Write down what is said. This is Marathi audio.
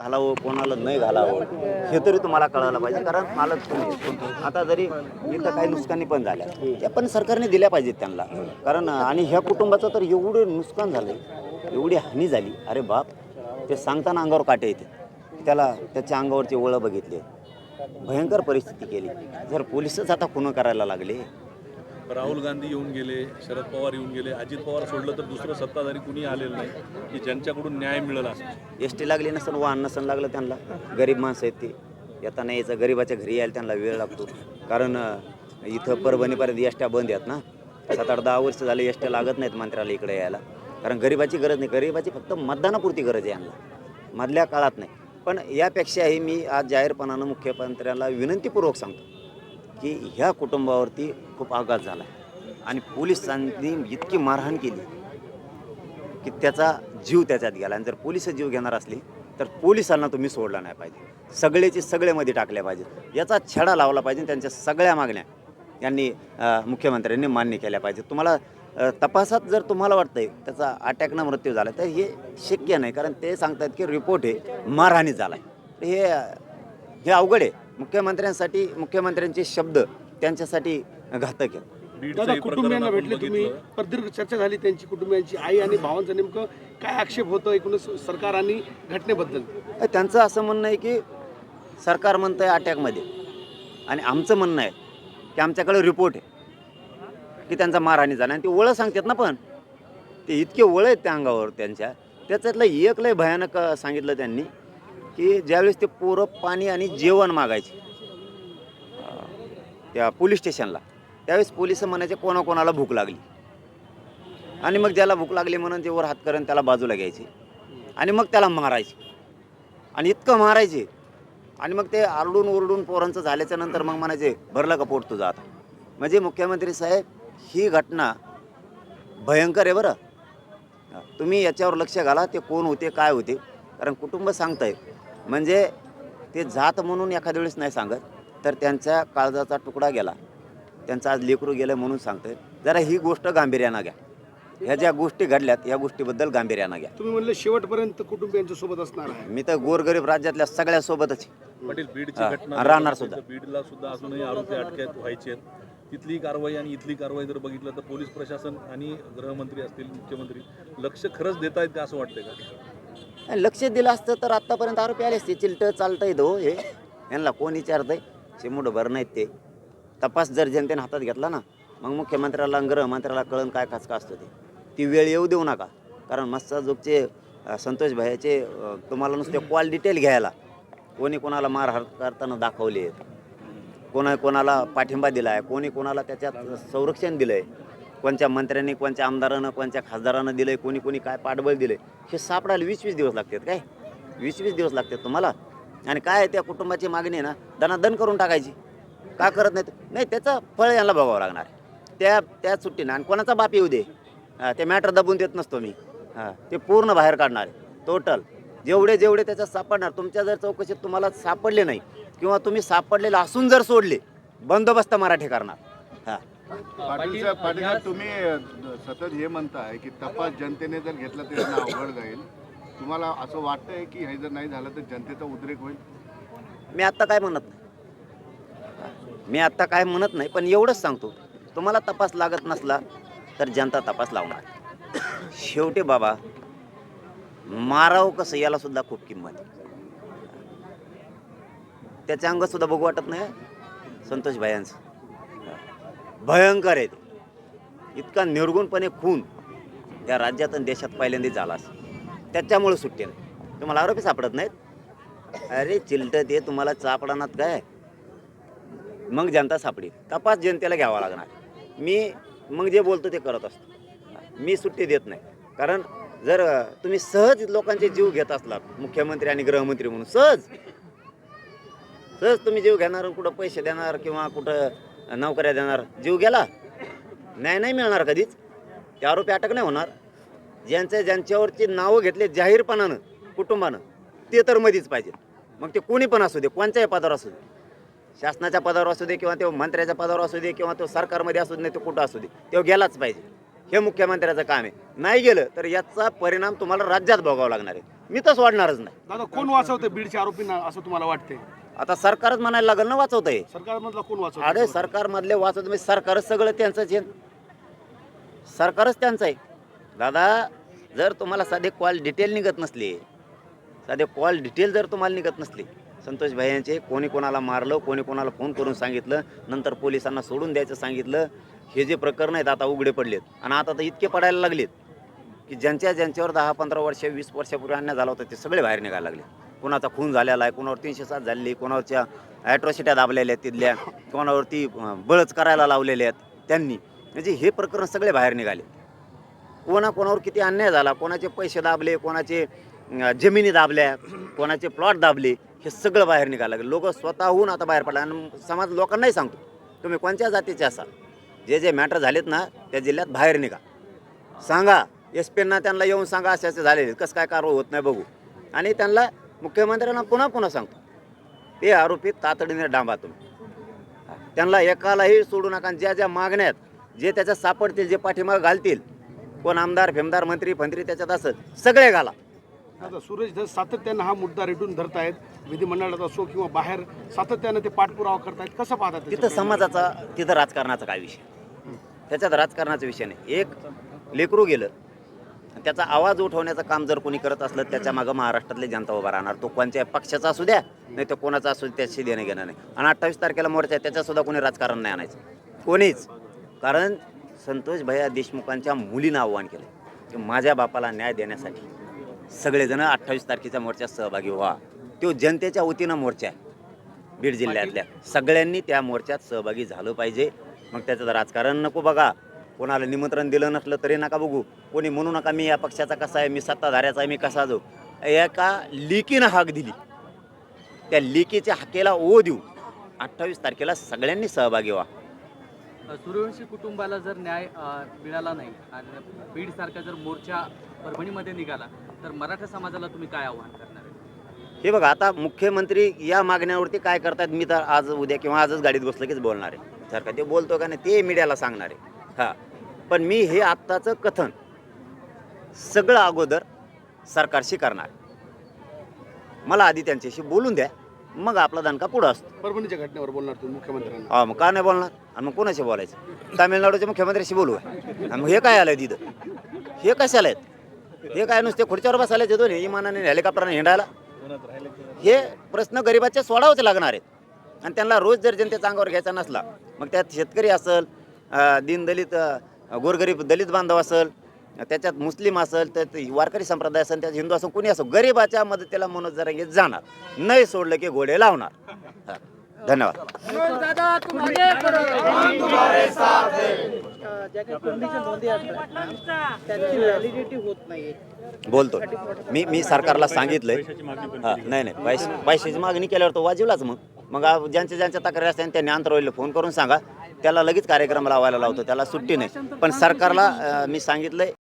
घालावं कोणाला नाही घालावं हे तरी तुम्हाला कळायला पाहिजे. कारण मालक तुम्ही. आता जरी इथं काही नुकसानी पण झाल्या त्या पण सरकारने दिल्या पाहिजेत त्यांना. कारण आणि ह्या कुटुंबाचं तर एवढं नुकसान झालं एवढी हानी झाली. अरे बाप ते सांगताना अंगावर काटे येते. त्याला त्याच्या अंगावरची ओळं बघितली. भयंकर परिस्थिती केली. जर पोलिसच आता खुनं करायला लागले राहुल गांधी येऊन गेले शरद पवार येऊन गेले अजित पवार सोडलं तर दुसरं सत्ताधारी कुणी आलेलं नाही की ज्यांच्याकडून न्याय मिळाला. असं एस टी लागली नसन वाहन नसन लागलं त्यांना. गरीब माणसं आहेत ती. येताना यायचं गरीबाच्या घरी यायला त्यांना वेळ लागतो. कारण इथं परभणीपर्यंत एसट्या बंद आहेत ना. सात आठ दहा वर्ष झाले एसट्या लागत नाहीत मंत्र्याला इकडे यायला. कारण गरिबाची गरज नाही. गरिबाची फक्त मतदानापुरती गरज आहे यांना. मधल्या काळात नाही. पण यापेक्षाही मी आज जाहीरपणानं मुख्यमंत्र्याला विनंतीपूर्वक सांगतो. की ह्या कुटुंबावरती खूप आघात झाला आणि पोलिसांनी इतकी मारहाण केली की त्याचा जीव त्याच्यात गेला. आणि जर पोलीस जीव घेणार असली तर पोलिसांना तुम्ही सोडला नाही पाहिजे. सगळेचे सगळेमध्ये टाकल्या पाहिजे याचा छडा लावला पाहिजे आणि त्यांच्या सगळ्या मागण्या यांनी मुख्यमंत्र्यांनी मान्य केल्या पाहिजे तुम्हाला तपासात जर तुम्हाला वाटतंय त्याचा अटॅकनं मृत्यू झाला तर हे शक्य नाही. कारण ते सांगतात की रिपोर्ट हे मारहाणी झाला आहे हे हे अवघड आहे. मुख्यमंत्र्यांसाठी मुख्यमंत्र्यांचे शब्द त्यांच्यासाठी घातक आहेत. दादा हे कुटुंबियांना भेटले तुम्ही. प्रदीर्घ चर्चा झाली त्यांची कुटुंबियांची आई आणि भावांचं नेमकं काय आक्षेप होतं एकूणच सरकार आणि घटनेबद्दल? त्यांचं असं म्हणणं आहे की सरकार म्हणतं आहे अटॅकमध्ये. आणि आमचं म्हणणं आहे की आमच्याकडे रिपोर्ट आहे की त्यांचा मारहाणी झाला. आणि ते ओळख सांगतात ना पण ते इतके ओळ आहेत त्या अंगावर त्यांच्या. त्याच्यातलं एक लय भयानक सांगितलं त्यांनी. की ज्यावेळेस ते पोरं पाणी आणि जेवण मागायचे त्या पोलीस स्टेशनला त्यावेळेस पोलीस म्हणायचे कोणाकोणाला भूक लागली. आणि मग ज्याला भूक लागली म्हणून ते वर हात करून त्याला बाजूला घ्यायचे आणि मग त्याला मारायचे. आणि इतकं मारायचे. आणि मग ते आरडून ओरडून पोरांचं झाल्याच्यानंतर मग म्हणायचे भरलं का पोट तुझा आता? म्हणजे मुख्यमंत्री साहेब ही घटना भयंकर आहे बरं. तुम्ही याच्यावर लक्ष घाला ते कोण होते काय होते कारण कुटुंब सांगताय म्हणजे ते जात म्हणून एखाद्या वेळेस नाही सांगत तर त्यांच्या काळजाचा तुकडा गेला. त्यांचं आज लेकरू गेलं म्हणून सांगतंय. जरा ही गोष्ट गांभीर्यानं घ्या. ह्या ज्या गोष्टी घडल्यात या गोष्टीबद्दल गांभीर्यानं घ्या. तुम्ही म्हणलं शेवटपर्यंत कुटुंबियांच्या सोबत असणार आहे. मी तर गोरगरीब राज्यातल्या सगळ्यासोबतच आहे. पाटील बीडची हा, घटना राहणार सुद्धा. बीडला सुद्धा अजूनही आरोपी अटकेत व्हायचे आहेत. तिथली कारवाई आणि इथली कारवाई जर बघितलं तर पोलीस प्रशासन आणि गृहमंत्री असतील मुख्यमंत्री लक्ष खरंच देत आहेत का असं वाटतंय का? लक्ष दिलं असतं तर आत्तापर्यंत आरोपी आले असते. चिलटं चालतंय दो हे. यांना कोण विचारतंय? चिमुड भर नाहीत ते. तपास जर जनतेने हातात घेतला ना मग मुख्यमंत्र्याला गृहमंत्र्याला कळण काय खास असतो असतं ते. ती वेळ येऊ देऊ नका. कारण मस्साजोगचे अं, संतोष भायाचे तुम्हाला नुसते कॉल डिटेल घ्यायला. कोणी कोणाला मारहाण करताना दाखवले आहेत कोणा कोणाला पाठिंबा दिला आहे कोणी कोणाला त्याच्यात संरक्षण दिलं आहे कोणत्या मंत्र्यांनी कोणत्या आमदारानं कोणत्या खासदारानं दिलं आहे कोणी कोणी काय पाठबळ दिलं आहे हे सापडायला वीस वीस दिवस लागतात काय? वीस वीस दिवस लागतात तुम्हाला? आणि काय त्या कुटुंबाची मागणी आहे ना दनादन करून टाकायची. का करत नाहीत? नाही त्याचं फळ यांना बघावं लागणार. त्या त्या सुट्टीनं आणि कोणाचा बाप येऊ दे? ते मॅटर दबून देत नसतो मी. हां ते पूर्ण बाहेर काढणार टोटल जेवढे जेवढे त्याच्यात सापडणार तुमच्या जर चौकशीत तुम्हाला सापडले नाही किंवा तुम्ही सापडलेलं असून जर सोडले बंदोबस्त मराठी करणार. पाटील साहेब पाटील साहेब तुम्ही सतत हे म्हणताय की तपास जनतेने जर घेतला तर त्यांना अवघड जाईल. तुम्हाला असं वाटतंय की हे जर नाही झालं तर जनतेचा उद्रेक होईल? मी आत्ता काय म्हणत नाही. मी आत्ता काय म्हणत नाही पण एवढंच सांगतो. तुम्हाला तपास लागत नसला तर जनता तपास लावणार. शेवटी बाबा मारावं कसं याला सुद्धा खूप किंमत आहे. त्याच्या अंग सुद्धा बघू वाटत नाही संतोष भायांचं भयंकर आहे इतका निर्गुणपणे खून त्या राज्यात आणि देशात पहिल्यांदा झाला असेल. त्याच्यामुळे सुट्टी नाही. तुम्हाला आरोपी सापडत नाहीत? अरे चिलट ते तुम्हाला सापडणार काय? मग जनता सापडी तपास जनतेला घ्यावा लागणार. मी मग जे बोलतो ते करत असतो. मी सुट्टी देत नाही. कारण जर तुम्ही सहज लोकांचे जीव घेत असलात मुख्यमंत्री आणि गृहमंत्री म्हणून सहज. सहज तुम्ही जीव घेणार कुठं पैसे देणार किंवा कुठं नोकऱ्या देणार. जीव गेला. न्याय नाही मिळणार कधीच. त्या आरोपी अटक नाही होणार. ज्यांच्या ज्यांच्यावरची नावं घेतले जाहीरपणानं कुटुंबानं ते तर मधीच पाहिजे मग ते कोणी पण असू दे कोणत्याही पदावर असू दे. शासनाच्या पदावर असू दे किंवा तो मंत्र्याच्या पदावर असू दे किंवा तो सरकारमध्ये असू दे तो कुठं असू दे तो गेलाच पाहिजे. हे मुख्यमंत्र्याचं काम आहे. नाही गेलं तर याचा परिणाम तुम्हाला राज्यात भोगावा लागणार आहे. मी तर सोडणारच नाही. दादा कोण वाचवतंय बीडच्या आरोपींना असं तुम्हाला वाटतंय? आता सरकारच म्हणायला लागेल ना वाचवत आहे सरकारमधला कोण वाचवत अरे सरकारमधले वाचवत म्हणजे सरकारच सगळं त्यांचंच आहे. सरकारच त्यांचं आहे. दादा जर तुम्हाला साधे कॉल डिटेल निघत नसले साधे कॉल डिटेल जर तुम्हाला निघत नसले संतोष भाई यांचे कोणी कोणाला मारलं कोणी कोणाला फोन करून सांगितलं नंतर पोलिसांना सोडून द्यायचं सांगितलं हे जे प्रकरण आहेत आता उघडे पडलेत. आणि आता तर इतके पडायला लागलेत की ज्यांच्या ज्यांच्यावर दहा पंधरा वर्ष वीस वर्षापूर्वी अन्याय झाला होता ते सगळे बाहेर निघायला लागले. कोणाचा खून झालेला आहे कोणावर तीनशे सात झालेली कोणावरच्या ॲट्रॉसिट्या दाबलेल्या आहेत तिथल्या कोणावरती बळच करायला लावलेल्या आहेत त्यांनी. म्हणजे हे प्रकरण सगळे बाहेर निघाले. कोणा कोणावर किती अन्याय झाला कोणाचे पैसे दाबले कोणाचे जमिनी दाबल्या कोणाचे प्लॉट दाबले हे सगळं बाहेर निघायला लागलं. लोक स्वतःहून आता बाहेर पडला. आणि समाज लोकांनाही सांगतो तुम्ही कोणत्या जातीचे असाल? जे जे मॅटर झालेत ना त्या जिल्ह्यात बाहेर निघा. सांगा एस पींना त्यांना येऊन सांगा असे असे झालेले कसं काय कारवाई होत नाही बघू. आणि त्यांना मुख्यमंत्र्यांना पुन्हा पुन्हा सांगतो. ते आरोपी तातडीने डांबा तुम्ही. त्यांना एकालाही सोडू नका. आणि ज्या ज्या मागण्यात जे त्याच्यात सापडतील जे पाठीमाग घालतील कोण आमदार फेमदार मंत्री फंत्री त्याच्यात असत सगळे घाला. आता सुरेश धस सातत्यानं हा मुद्दा रेटून धरतायत. विधिमंडळात असो किंवा बाहेर सातत्यानं ते पाठपुरावा करतायत. कसं पाहतात तिथं? समाजाचा तिथं राजकारणाचा काय विषय? त्याच्यात राजकारणाचा विषय नाही. एक लेकरू गेलं त्याचा आवाज उठवण्याचं काम जर कोणी करत असलं त्याच्या मागं महाराष्ट्रातली जनता उभा राहणार. तो कोणत्या पक्षाचा असू द्या नाही तर कोणाचा असू त्याशी देणं घेणं नाही. आणि अठ्ठावीस तारखेला मोर्चा आहे त्याच्यासुद्धा कोणी राजकारण नाही आणायचं. कोणीच. कारण संतोष भैया देशमुखांच्या मुलीनं आव्हान केलं की माझ्या बापाला न्याय देण्यासाठी सगळेजण अठ्ठावीस तारखेच्या मोर्चात सहभागी व्हा. तो जनतेच्या वतीनं मोर्चा आहे. बीड जिल्ह्यातल्या सगळ्यांनी त्या मोर्चात सहभागी झालं पाहिजे. मग त्याचं राजकारण नको बघा. कोणाला निमंत्रण दिलं नसलं तरी नका बघू. कोणी म्हणू नका मी या पक्षाचा कसा आहे मी सत्ताधाऱ्याचा आहे मी कसा जाऊ एका लिकीनं हाक दिली. त्या लिकीच्या हाकेला ओ देऊ. अठ्ठावीस तारखेला सगळ्यांनी सहभागी व्हा. सूर्यवंशी कुटुंबाला जर न्याय मिळाला नाही आणि बीडसारखा जर मोर्चा परभणीमध्ये निघाला तर मराठा समाजाला तुम्ही काय आव्हान करणार आहे? हे बघा आता मुख्यमंत्री या मागण्यावरती काय करतात मी तर आज उद्या किंवा आजच गाडीत बसलं कीच बोलणार आहे. सर का ते बोलतो का नाही ते मीडियाला सांगणार आहे. हां. पण मी हे आत्ताचं कथन सगळं अगोदर सरकारशी करणार मला आधी त्यांच्याशी बोलून द्या मग आपला दणका पुढं असतो. परभणीच्या घटनेवर बोलणार तुम्ही मुख्यमंत्र्यांना. हा मग का नाही बोलणार? आणि मग कोणाशी बोलायचं? तामिळनाडूच्या मुख्यमंत्र्याशी बोलू आणि मग हे काय आलं तिथं? हे कशाला आहेत? हे काय नुसते खुर्च्यावर बसायला येतो नाही इमानाने हेलिकॉप्टरने हिंडायला? हे प्रश्न गरिबाचे सोडावच लागणार आहेत. आणि त्यांना रोज जर जनतेचा अंगावर घ्यायचा नसला मग त्यात शेतकरी असेल दीनदलित गोरगरीब दलित बांधव असेल त्याच्यात मुस्लिम असेल तर ते वारकरी संप्रदाय असेल त्यात हिंदू असेल कोणी असो गरिबाच्या मदतीला मनोज जरांगे जाणार. नाही सोडलं की घोडे लावणार. धन्यवाद. बोलतो मी मी सरकारला सांगितलंय. हा नाही नाही पैसे पैशाची मागणी केल्यावर तो वाजवलाच मग. मग ज्यांच्या ज्यांच्या तक्रारी असतात त्यांनी अंतरवलीला फोन करून सांगा. त्याला लगेच कार्यक्रम लावायला लावतो त्याला सुट्टी नाही. पण सरकारला मी सांगितलंय